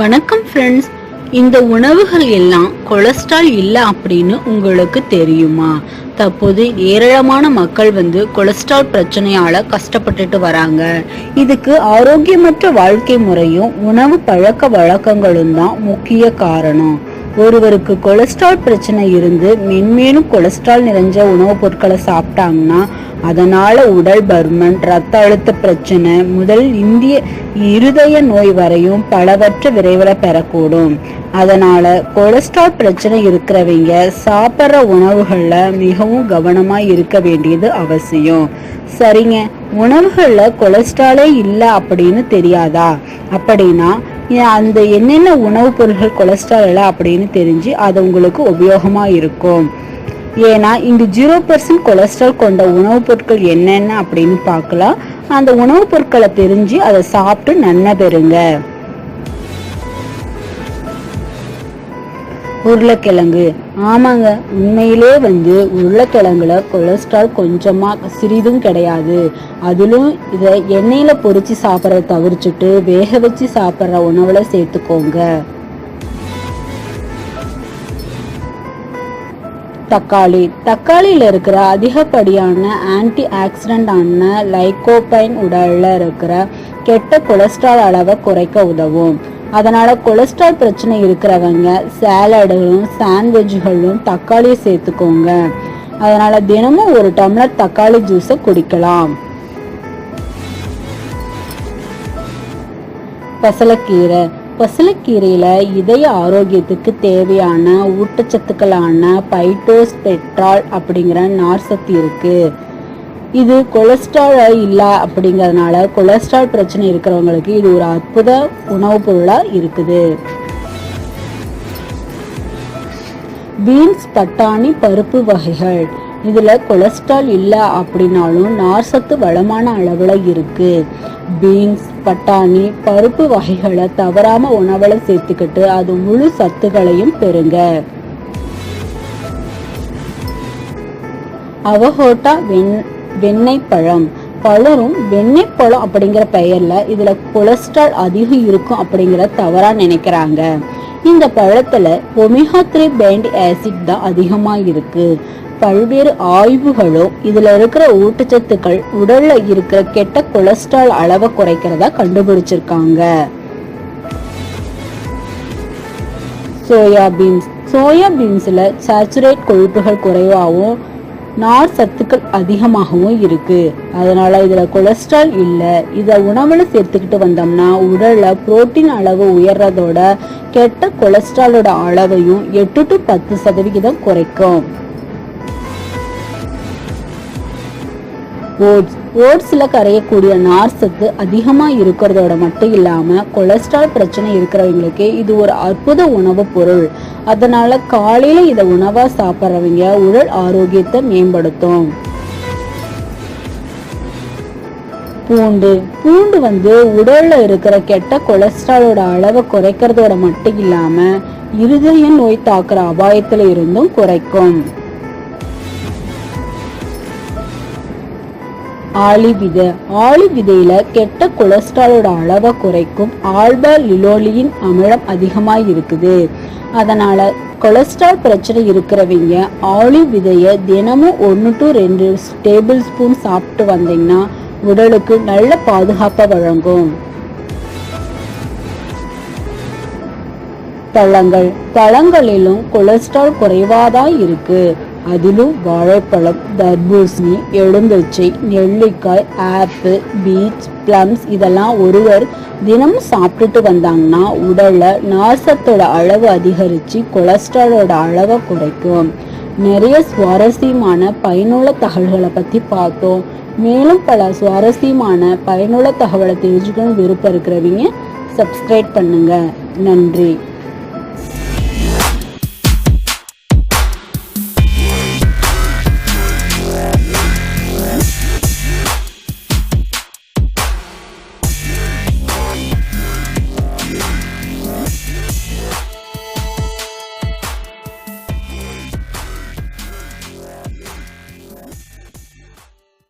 வணக்கம் ஃப்ரெண்ட்ஸ் இந்த உணவுகள் எல்லாம் கொலஸ்ட்ரால் இல்லை அப்படின்னு உங்களுக்கு தெரியுமா? தற்போது ஏராளமான மக்கள் வந்து கொலஸ்ட்ரால் பிரச்சனையால கஷ்டப்பட்டுட்டு வராங்க. இதுக்கு ஆரோக்கியமற்ற வாழ்க்கை முறையும் உணவு பழக்க வழக்கங்களும் தான் முக்கிய காரணம். ஒருவருக்கு கொலஸ்ட்ரால் பிரச்சனை இருந்து மென்மேலும் கொலஸ்ட்ரால் நிறைஞ்ச உணவுப் பொருட்களை சாப்பிட்டாங்கன்னா அதனால உடல் பருமன் ரத்த அழுத்த பிரச்சனை முதல் இந்திய இருதய நோய் வரையும் பலவற்ற விரைவில் பெறக்கூடும். அதனால கொலஸ்ட்ரால் பிரச்சனை இருக்கிறவங்க சாப்பிட்ற உணவுகள்ல மிகவும் கவனமா இருக்க வேண்டியது அவசியம். சரிங்க உணவுகள்ல கொலஸ்ட்ராலே இல்லை அப்படின்னு தெரியாதா? அப்படின்னா அந்த என்னென்ன உணவுப் பொருட்கள் கொலஸ்ட்ரால் இல்லை அப்படின்னு தெரிஞ்சு அது உங்களுக்கு உபயோகமா இருக்கும். ஏன்னா இங்கு ஜீரோ பர்சன்ட் கொலஸ்ட்ரால் கொண்ட உணவுப் பொருட்கள் என்னென்ன அப்படின்னு பார்க்கலாம். அந்த உணவுப் பொருட்களை தெரிஞ்சு அதை சாப்பிட்டு நன்மை பெறுங்க. உருளைக்கிழங்கு. ஆமாங்க உண்மையிலே வந்து உருளைக்கிழங்குல கொலஸ்ட்ரால் கொஞ்சமா சிறிதும் கிடையாது. அதிலும் இதை எண்ணெயில பொறிச்சு சாப்பிட்றத தவிர்த்துட்டு வேக வச்சு சாப்பிட்ற உணவுல சேர்த்துக்கோங்க. தக்காளி. தக்காளியில் இருக்கிற அதிகப்படியான ஆன்டி ஆக்சிடென்டான லைகோபைன் உடலில் இருக்கிற கெட்ட கொலஸ்ட்ரால் அளவை குறைக்க உதவும். அதனால கொலஸ்ட்ரால் பிரச்சனை இருக்கிறவங்க சேலடுகளும் சாண்ட்விச்களும் தக்காளியை சேர்த்துக்கோங்க. அதனால தினமும் ஒரு டம்ளர் தக்காளி ஜூஸை குடிக்கலாம். பசலக்கீரை. பசலக்கீரையில் இதய ஆரோக்கியத்துக்கு தேவையான ஊட்டச்சத்துக்களான பைட்டோஸ் பெட்ரால் அப்படிங்கிற நார்சத்து இருக்கு. இது கொலஸ்ட்ரால் இல்லை அப்படிங்கறதுனால கொலஸ்ட்ரால் பிரச்சனை இருக்கிறவங்களுக்கு இது ஒரு அற்புத உணவுப் பொருளாக இருக்குது. பீன்ஸ் பட்டாணி பருப்பு வகைகள். இதுல கொலஸ்ட்ரால் இல்ல அப்படின்னாலும் நார்சத்து வளமான அளவுல இருக்கு. பீன்ஸ் பட்டாணி பருப்பு வகைகளை தவறாம உணவுல சேர்த்துக்கிட்டு அது முழு சத்துகளையும் பெறுங்க. அவகோட்டா வெண் வெண்ணெய் பழம். பலரும் வெண்ணெய் பழம் அப்படிங்கிற பெயர்ல இதுல கொலஸ்ட்ரால் அதிகம் இருக்கும் அப்படிங்கிற தவறா நினைக்கிறாங்க. இந்த பழத்துல ஒமேகா த்ரீ பேண்ட் ஆசிட் தான் அதிகமா இருக்கு. பல்வேறு ஆய்வுகளும் இதுல இருக்கிற ஊட்டச்சத்துக்கள் உடல்ல இருக்கிற கெட்ட கொலஸ்ட்ரால் அளவை குறைக்கிறதா கண்டுபிடிச்சிருக்காங்க. சோயா பீன்ஸ் சோயா பீன்ஸ்ல சாச்சுரேட் கொழுப்புகள் குறைவாகவும் நார் சத்துக்கள் அதிகமாகவும் இருக்கு. அதனால இதுல கொலஸ்ட்ரால் இல்ல. இத உணவுல சேர்த்துக்கிட்டு வந்தோம்னா உடல்ல புரோட்டீன் அளவு உயர்றதோட கெட்ட கொலஸ்ட்ராலோட அளவையும் எட்டு டு பத்து சதவிகிதம் குறைக்கும். ஓட்ஸ். ஓட்ஸில் கரையக்கூடிய நார் சத்து இருக்கிறதோட மட்டும் இல்லாமல் கொலஸ்ட்ரால் பிரச்சனை இருக்கிறவங்களுக்கு இது ஒரு அற்புத உணவுப் பொருள். அதனால காலையில் இதை உணவாக சாப்பிட்றவங்க உடல் ஆரோக்கியத்தை மேம்படுத்தும். பூண்டு. பூண்டு வந்து உடல்ல இருக்கிற கெட்ட கொலஸ்ட்ராலோட அளவை குறைக்கிறதோட மட்டும் இல்லாம இருதய நோய் தாக்குற அபாயத்துல இருந்தும் குறைக்கும். ஆளிவிதை விதை விதையில கெட்ட கொலஸ்ட்ராலோட அளவை குறைக்கும் ஆல்பா லிலோலியின் அமிலம் அதிகமாக இருக்குது அதனால கொலஸ்ட்ரால் பிரச்சனை இருக்கிறவங்க ஆளி விதையை தினமும் ஒன்று டு ரெண்டு டேபிள் ஸ்பூன் சாப்பிட்டு வந்தீங்கன்னா உடலுக்கு நல்ல பாதுகாப்பை வழங்கும். பழங்கள் பழங்களிலும் கொலஸ்ட்ரால் குறைவாதான் இருக்கு. அதிலும் வாழைப்பழம் தர்பூசணி எலும்பிச்சை நெல்லிக்காய் ஆப்பிள் பீச் பிளம்ஸ் இதெல்லாம் ஒருவர் தினமும் சாப்பிட்டுட்டு வந்தாங்கன்னா உடல்ல நாசத்தோட அளவு அதிகரிச்சு கொலஸ்ட்ராலோட அளவை குறைக்கும். நிறைய சுவாரஸ்யமான பயனுள்ள தகவல்களை பத்தி பார்த்தோம். மேலும் பல சுவாரஸ்யமான பயனுள்ள தகவலை தெரிஞ்சுக்கணும் விருப்பம் இருக்கிறவங்க சப்ஸ்கிரைப் பண்ணுங்க. நன்றி.